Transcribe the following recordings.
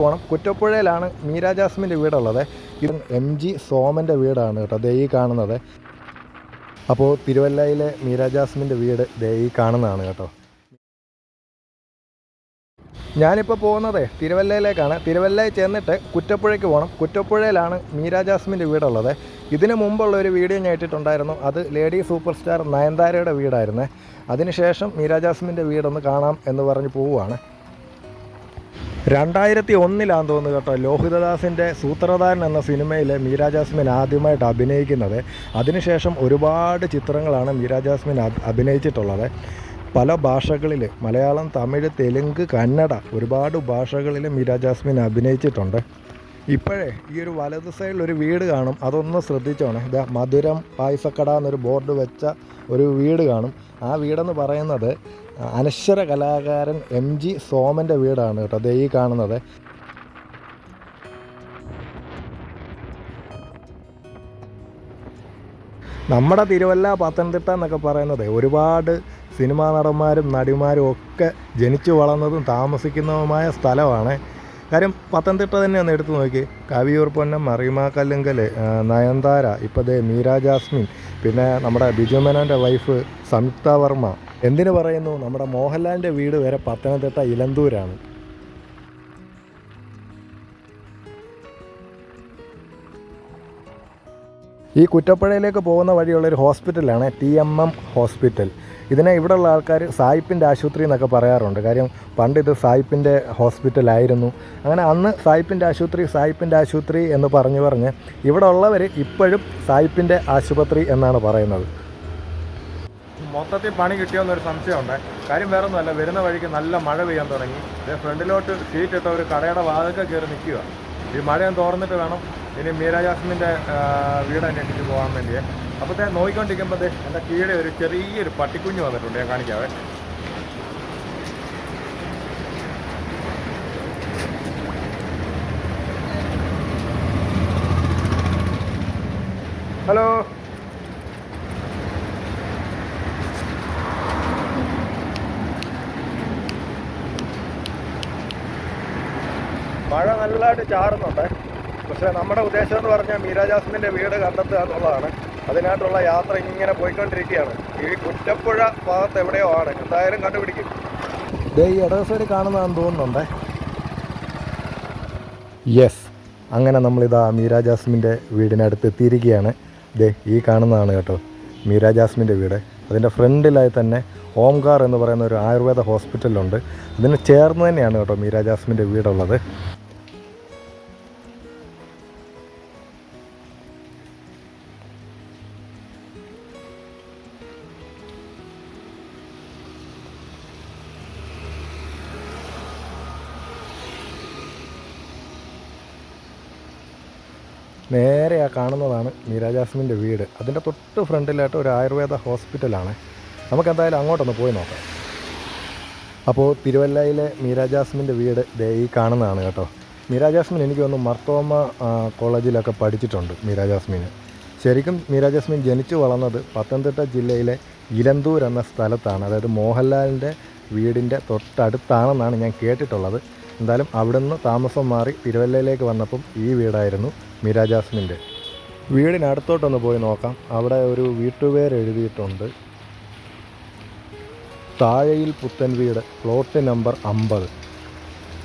പോകണം കുറ്റപ്പുഴയിലാണ് മീര ജാസ്മിന്റെ വീടുള്ളത്. ഇത് എം ജി സോമന്റെ വീടാണ് കേട്ടോ ദേ ഈ കാണുന്നത്. അപ്പോൾ തിരുവല്ലയിലെ മീര ജാസ്മിന്റെ വീട് ദേ ഈ കാണുന്നതാണ് കേട്ടോ. ഞാനിപ്പോൾ പോകുന്നത് തിരുവല്ലയിലേക്കാണ്. തിരുവല്ലയിൽ ചെന്നിട്ട് കുറ്റപ്പുഴയ്ക്ക് പോകണം കുറ്റപ്പുഴയിലാണ് മീര ജാസ്മിന്റെ വീടുള്ളത്. ഇതിനു മുമ്പുള്ള ഒരു വീഡിയോ ഞാൻ ഇട്ടിട്ടുണ്ടായിരുന്നു. അത് ലേഡി സൂപ്പർ സ്റ്റാർ നയൻതാരയുടെ വീടായിരുന്നേ. അതിനുശേഷം മീര ജാസ്മിന്റെ വീടൊന്ന് കാണാം എന്ന് പറഞ്ഞ് പോവുകയാണ്. രണ്ടായിരത്തി ഒന്നിലാന്ന് തോന്നുന്നു കേട്ടോ ലോഹിതദാസിന്റെ സൂത്രധാരൻ എന്ന സിനിമയിൽ മീര ജാസ്മിൻ ആദ്യമായിട്ട് അഭിനയിക്കുന്നത്. അതിനുശേഷം ഒരുപാട് ചിത്രങ്ങളാണ് മീര ജാസ്മിൻ അഭിനയിച്ചിട്ടുള്ളത്. പല ഭാഷകളിൽ മലയാളം തമിഴ് തെലുങ്ക് കന്നഡ ഒരുപാട് ഭാഷകളിൽ മീര ജാസ്മിൻ അഭിനയിച്ചിട്ടുണ്ട്. ഇപ്പോഴേ ഈ ഒരു വലത് സൈഡിൽ ഒരു വീട് കാണും. അതൊന്ന് ശ്രദ്ധിച്ചോണേ. ഇതാ മധുരം പായസക്കട എന്നൊരു ബോർഡ് വെച്ച ഒരു വീട് കാണും. ആ വീടെന്ന് പറയുന്നത് അനശ്വര കലാകാരൻ എം ജി സോമന്റെ വീടാണ് കേട്ടോ. ദേ ഈ കാണുന്നത്. നമ്മുടെ തിരുവല്ല പത്തനംതിട്ട എന്നൊക്കെ പറയുന്നത് ഒരുപാട് സിനിമാ നടന്മാരും നടിമാരും ഒക്കെ ജനിച്ചു വളർന്നതും താമസിക്കുന്നതുമായ സ്ഥലമാണ്. കാര്യം പത്തനംതിട്ട തന്നെ ഒന്ന് എടുത്തു നോക്കി. കവിയൂർ പൊന്നം മറിമ കല്ലുങ്കൽ നയൻതാര ഇപ്പോൾ ദേ മീര ജാസ്മിൻ പിന്നെ നമ്മുടെ ബിജു മേനോന്റെ വൈഫ് സംയുക്ത വർമ്മ. എന്തിനു പറയുന്നു? നമ്മുടെ മോഹൻലാലിന്റെ വീട് വരെ പത്തനംതിട്ട ഇലന്തൂരാണ്. ഈ കുറ്റപ്പുഴയിലേക്ക് പോകുന്ന വഴിയുള്ളൊരു ഹോസ്പിറ്റലാണ് ടി എം എം ഹോസ്പിറ്റൽ. ഇതിനെ ഇവിടെയുള്ള ആൾക്കാർ സായിപ്പിന്റെ ആശുപത്രി എന്നൊക്കെ പറയാറുണ്ട്. കാര്യം പണ്ട് ഇത് സായിപ്പിന്റെ ഹോസ്പിറ്റലായിരുന്നു. അങ്ങനെ അന്ന് സായിപ്പിന്റെ ആശുപത്രി സായിപ്പിന്റെ ആശുപത്രി എന്ന് പറഞ്ഞു പറഞ്ഞ് ഇവിടെ ഉള്ളവർ ഇപ്പോഴും സായിപ്പിന്റെ ആശുപത്രി എന്നാണ് പറയുന്നത്. മൊത്തത്തിൽ പണി കിട്ടിയോന്നൊരു സംശയമുണ്ട്. കാര്യം വേറെ ഒന്നുമല്ല വരുന്ന വഴിക്ക് നല്ല മഴ പെയ്യാൻ തുടങ്ങി. ഫ്രണ്ടിലോട്ട് സീറ്റ് ഇട്ട ഒരു കടയുടെ വാതൊക്കെ കയറി നിൽക്കുക. ഈ മഴയും തോർന്നിട്ട് വേണം ഇനി മീര ജാസ്മിന്റെ വീട് അന്വേഷിച്ച് പോകാൻ വേണ്ടി അപ്പോഴത്തെ നോക്കിക്കൊണ്ടിരിക്കുമ്പോൾ എന്റെ കീഴെ ഒരു ചെറിയൊരു പട്ടിക്കുഞ്ഞ് വന്നിട്ടുണ്ട്. ഞാൻ കാണിക്കാവേ. ഹലോ? നല്ലതായിട്ട് ചാറുന്നുണ്ട് പക്ഷേ നമ്മുടെ ഉദ്ദേശം എന്ന് പറഞ്ഞാൽ മീര ജാസ്മിന്റെ വീട് കണ്ടെത്തുക എന്നുള്ളതാണ്. അതിനായിട്ടുള്ള യാത്ര ഇങ്ങനെ പോയിക്കൊണ്ടിരിക്കുകയാണ്. ഈ കുറ്റപ്പുഴ ഭാഗത്ത് എവിടെയോ ആണ്. എന്തായാലും കണ്ടുപിടിക്കും. ദേ ഈ ഇടവസരി കാണുന്നതാണെന്ന് തോന്നുന്നുണ്ടേ. യെസ് അങ്ങനെ നമ്മളിതാ മീര ജാസ്മിന്റെ വീടിനടുത്ത് എത്തിയിരിക്കുകയാണ്. ദേ ഈ കാണുന്നതാണ് കേട്ടോ മീര ജാസ്മിന്റെ വീട്. അതിന്റെ ഫ്രണ്ടിലായി തന്നെ ഓംകാർ എന്ന് പറയുന്ന ഒരു ആയുർവേദ ഹോസ്പിറ്റലുണ്ട്. അതിന് ചേർന്ന് തന്നെയാണ് കേട്ടോ മീര ജാസ്മിന്റെ വീടുള്ളത്. നേരെ ആ കാണുന്നതാണ് മീരാജാസ്മിന്റെ വീട്. അതിന്റെ തൊട്ട് ഫ്രണ്ടിലായിട്ട് ഒരു ആയുർവേദ ഹോസ്പിറ്റലാണ്. നമുക്ക് എന്തായാലും അങ്ങോട്ടൊന്ന് പോയി നോക്കാം. അപ്പോൾ തിരുവല്ലയിലെ മീരാജാസ്മിന്റെ വീട് ദേ ഈ കാണുന്നതാണ് കേട്ടോ. മീരാജാസ്മിൻ എനിക്ക് തോന്നുന്നു മർത്തോമ കോളേജിലൊക്കെ പഠിച്ചിട്ടുണ്ട് മീരാജാസ്മിൻ ശരിക്കും മീരാജാസ്മിൻ ജനിച്ചു വളർന്നത് പത്തനംതിട്ട ജില്ലയിലെ ഇലന്തൂർ എന്ന സ്ഥലത്താണ്. അതായത് മോഹൻലാലിന്റെ വീടിന്റെ തൊട്ടടുത്താണെന്നാണ് ഞാൻ കേട്ടിട്ടുള്ളത്. എന്തായാലും അവിടുന്ന് താമസം മാറി തിരുവല്ലയിലേക്ക് വന്നപ്പം ഈ വീടായിരുന്നു മീര ജാസ്മിന്റെ. വീടിനടുത്തോട്ടൊന്ന് പോയി നോക്കാം. അവിടെ ഒരു വീട്ടുപേര് എഴുതിയിട്ടുണ്ട് താഴയിൽ പുത്തൻ വീട് പ്ലോട്ട് നമ്പർ അമ്പത്.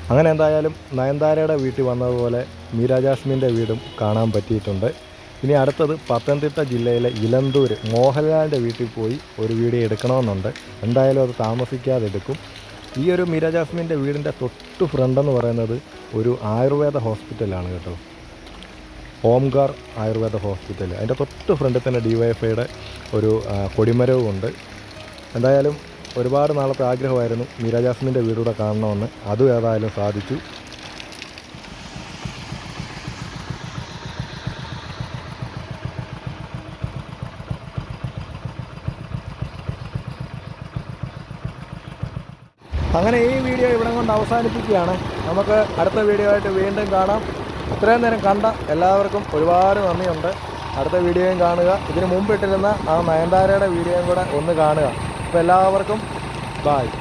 അങ്ങനെ എന്തായാലും നയൻതാരയുടെ വീട്ടിൽ വന്നതുപോലെ മീര ജാസ്മിന്റെ വീടും കാണാൻ പറ്റിയിട്ടുണ്ട്. ഇനി അടുത്തത് പത്തനംതിട്ട ജില്ലയിലെ ഇലന്തൂർ മോഹൻലാലിന്റെ വീട്ടിൽ പോയി ഒരു വീഡിയോ എടുക്കണമെന്നുണ്ട്. എന്തായാലും അത് താമസിക്കാതെ എടുക്കും. ഈ ഒരു മീര ജാസ്മിന്റെ വീടിന്റെ തൊട്ട് ഫ്രണ്ട് എന്ന് പറയുന്നത് ഒരു ആയുർവേദ ഹോസ്പിറ്റലാണ് കേട്ടോ. ഓംകാർ ആയുർവേദ ഹോസ്പിറ്റൽ അതിന്റെ തൊട്ട് ഫ്രണ്ടിൽ തന്നെ ഡി വൈ ഒരു കൊടിമരവും ഉണ്ട് എന്തായാലും ഒരുപാട് നാളത്തെ ആഗ്രഹമായിരുന്നു മീര ജാസ്മിന്റെ വീടൂടെ കാണണമെന്ന്. അതും ഏതായാലും സാധിച്ചു. അങ്ങനെ ഈ വീഡിയോ ഇവിടെ കൊണ്ട് അവസാനിപ്പിക്കുകയാണ്. നമുക്ക് അടുത്ത വീഡിയോ ആയിട്ട് വീണ്ടും കാണാം. ഇത്രയും നേരം കണ്ട എല്ലാവർക്കും ഒരുപാട് നന്ദിയുണ്ട്. അടുത്ത വീഡിയോയും കാണുക. ഇതിന് മുമ്പ് ഇട്ടിരുന്ന ആ നയൻതാരയുടെ വീഡിയോയും കൂടെ ഒന്ന് കാണുക. അപ്പോൾ എല്ലാവർക്കും ബായ്